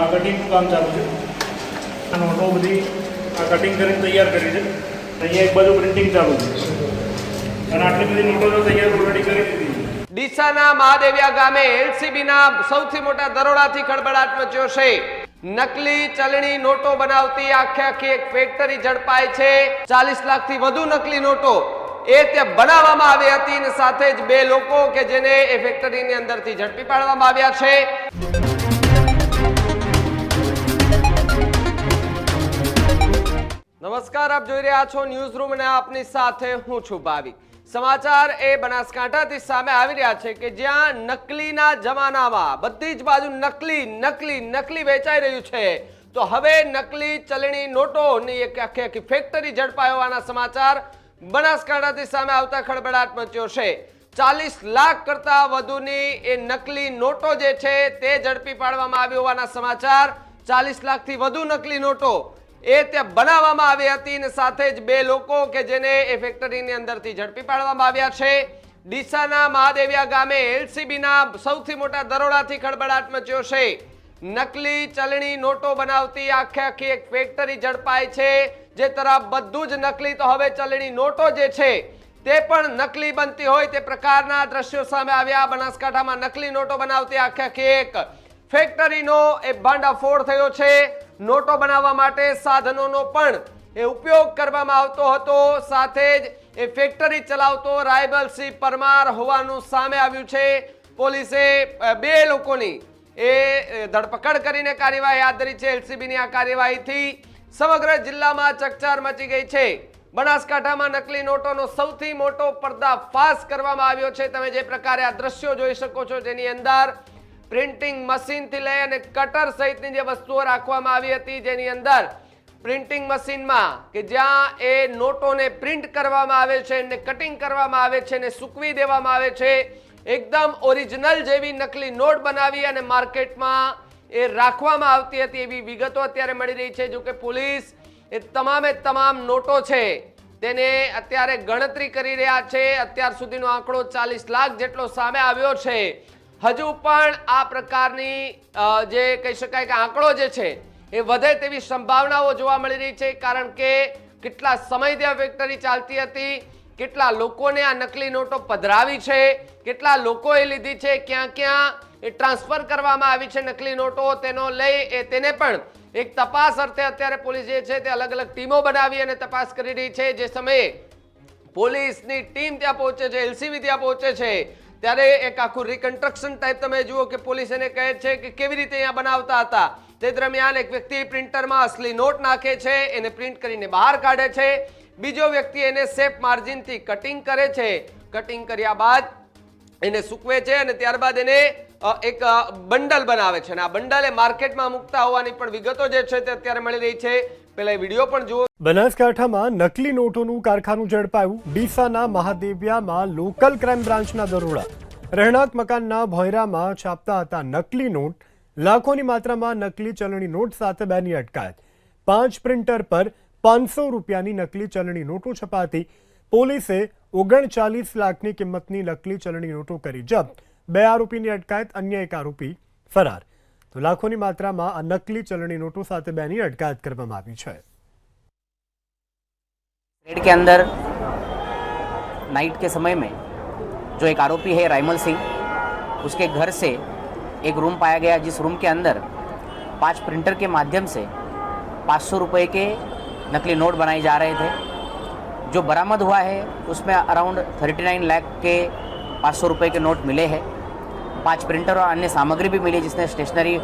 આ કટિંગનું કામ ચાલુ છે. નોટો બધી આ કટિંગ કરીને તૈયાર કરી છે. અહીંયા એક બાજુ પ્રિન્ટિંગ ચાલુ છે. અને આટલી બધી નોટો તો તૈયાર ઓલરેડી કરી દીધી ડીસાના મહાદેવિયા ગામે એલસીબીના સૌથી મોટા દરોડાથી ખળબળાટ મચ્યો છે. નકલી ચલણી નોટો બનાવતી આખે આખી એક ફેક્ટરી ઝડપાય છે. ચાલીસ લાખથી વધુ નકલી નોટો એ ત્યાં બનાવવામાં આવી હતી અને સાથે જ બે લોકો કે જેને એ ફેક્ટરીની અંદરથી ઝડપી પાડવામાં આવ્યા છે. નમસ્કાર, આપ જોઈ રહ્યા છો ન્યૂઝ રૂમ અને આપની સાથે હું છું ભાવિક. સમાચાર એ બનાસકાંઠાથી સામે આવી રહ્યા છે કે જ્યાં નકલીના જમાનામાં બધી જ બાજુ નકલી નકલી નકલી વેચાઈ રહ્યું છે. તો હવે નકલી ચલણી નોટોની એક આખી આખી ફેક્ટરી ઝડપાઈ હોવાના સમાચાર બનાસકાંઠાથી સામે આવતા ખળબડાટ મચ્યો છે. ચાલીસ લાખ કરતા વધુની એ નકલી નોટો જે છે તે ઝડપી પાડવામાં આવી હોવાના સમાચાર. ચાલીસ લાખથી વધુ નકલી નોટો એ ત્યાં બનાવવામાં આવી હતી અને સાથે જ બે લોકો કે જેને એ ફેક્ટરીની અંદરથી ઝડપી પાડવામાં આવ્યા છે. ડીસાના મહાદેવિયા ગામે એલસીબીના સૌથી મોટા દરોડાથી ખળબળાટ મચ્યો છે. નકલી ચલણી નોટો બનાવતી આખે આખી એક ફેક્ટરી ઝડપાય છે. જે તરફ બધું જ નકલી, તો હવે ચલણી નોટો જે છે, તે પણ નકલી બનતી હોય તે પ્રકારના દ્રશ્યો સામે આવ્યા. બનાસકાંઠામાં નકલી નોટો બનાવતી આખે આખી એક ફેક્ટરીનો એ ભાંડાફોડ થયો છે. નોટો બનાવવા માટે સાધનોનો પણ એ ઉપયોગ કરવામાં આવતો હતો. સાથે જ એ ફેક્ટરી ચલાવતો રાયબલસિંહ પરમાર હોવાનું સામે આવ્યું છે. પોલીસે બે લોકોની એ ધરપકડ કરીને કાર્યવાહી હાથ ધરી છે. એલસીબીની આ કાર્યવાહીથી સમગ્ર જિલ્લામાં ચકચાર મચી ગઈ છે. બનાસકાંઠામાં નકલી નોટોનો સૌથી મોટો પર્દાફાશ કરવામાં આવ્યો છે. તમે જે પ્રકારે આ દ્રશ્યો જોઈ શકો છો જેની અંદર પ્રિન્ટિંગ મશીનથી લઈ અને કટર સહિતની જે વસ્તુઓ રાખવામાં આવી હતી, જેની અંદર પ્રિન્ટિંગ મશીનમાં કે જ્યાં એ નોટોને પ્રિન્ટ કરવામાં આવે છે એને કટિંગ કરવામાં આવે છે, ને સૂકવી દેવામાં આવે છે, એકદમ ઓરિજિનલ જેવી નકલી નોટ બનાવી અને માર્કેટમાં એ રાખવામાં આવતી હતી એવી વિગતો અત્યારે મળી રહી છે. જો કે પોલીસ એ તમામે તમામ નોટો છે તેને અત્યારે ગણતરી કરી રહ્યા છે. અત્યાર સુધીનો આંકડો ચાલીસ લાખ જેટલો સામે આવ્યો છે. હજુ પણ આ પ્રકારની જે કહી શકાય કે આંકડો જે છે, એ વધે તેવી સંભાવનાઓ જોવા મળી રહી છે, કારણ કે કેટલા સમયથી આ ફેક્ટરી ચાલતી હતી, કેટલા લોકોને આ નકલી નોટો પધરાવી છે, કેટલા લોકોએ લીધી છે, ક્યાં ક્યાં એ ટ્રાન્સફર કરવામાં આવી છે નકલી નોટો, તેનો લઈ એ તેને પણ એક તપાસ અર્થે અત્યારે પોલીસ જે છે તે અલગ અલગ ટીમો બનાવી અને તપાસ કરી રહી છે, જે સમયે પોલીસની ટીમ ત્યાં પહોંચે છે એલસીબી ત્યાં પહોંચે છે ત્યારે એક આખું રિકન્સ્ટ્રક્શન ટાઈપ તમે જુઓ કે પોલીસ એને કહે છે કે કેવી રીતે અહીંયા બનાવતા હતા. તે દરમિયાન એક વ્યક્તિ પ્રિન્ટરમાં અસલી નોટ નાખે છે, એને પ્રિન્ટ કરીને બહાર કાઢે છે. બીજો વ્યક્તિ એને સેફ માર્જિનથી કટિંગ કરે છે. કટિંગ કર્યા બાદ એને સૂકવે છે અને ત્યારબાદ એને એક બંડલ બનાવે છે. અને આ બંડલ એ માર્કેટમાં મૂકતા હોવાની પણ વિગતો જે છે તે અત્યારે મળી રહી છે. એ વીડિયો પણ જુઓ. બનાસકાંઠામાં નકલી નોટોનું કારખાનું ઝડપાયું. ડીસાના મહાદેવિયામાં લોકલ ક્રાઇમ બ્રાન્ચના દરોડા. રહેણાંક મકાનના ભોયરામાં છાપતા હતા નકલી નોટ. લાખોની માત્રામાં નકલી ચલણી નોટ સાથે બેની અટકાયત. પાંચ પ્રિન્ટર પર પાંચસો રૂપિયાની નકલી ચલણી નોટો છપાતી. પોલીસે ઓગણચાલીસ લાખની કિંમતની નકલી ચલણી નોટો કરી જપ્ત. બે આરોપીની અટકાયત, અન્ય એક આરોપી ફરાર. તો લાખોની માત્રામાં આ નકલી ચલણી નોટો સાથે બેની અટકાયત કરવામાં આવી છે रेड के अंदर नाइट के समय में जो एक आरोपी है राइमल सिंह उसके घर से एक रूम पाया गया जिस रूम के अंदर पांच प्रिंटर के माध्यम से पाँच सौ रुपये के नकली नोट बनाए जा रहे थे जो बरामद हुआ है उसमें अराउंड थर्टी नाइन लाख के पाँच सौ रुपये के नोट मिले हैं पांच प्रिंटर और अन्य सामग्री भी मिली जिसने स्टेशनरी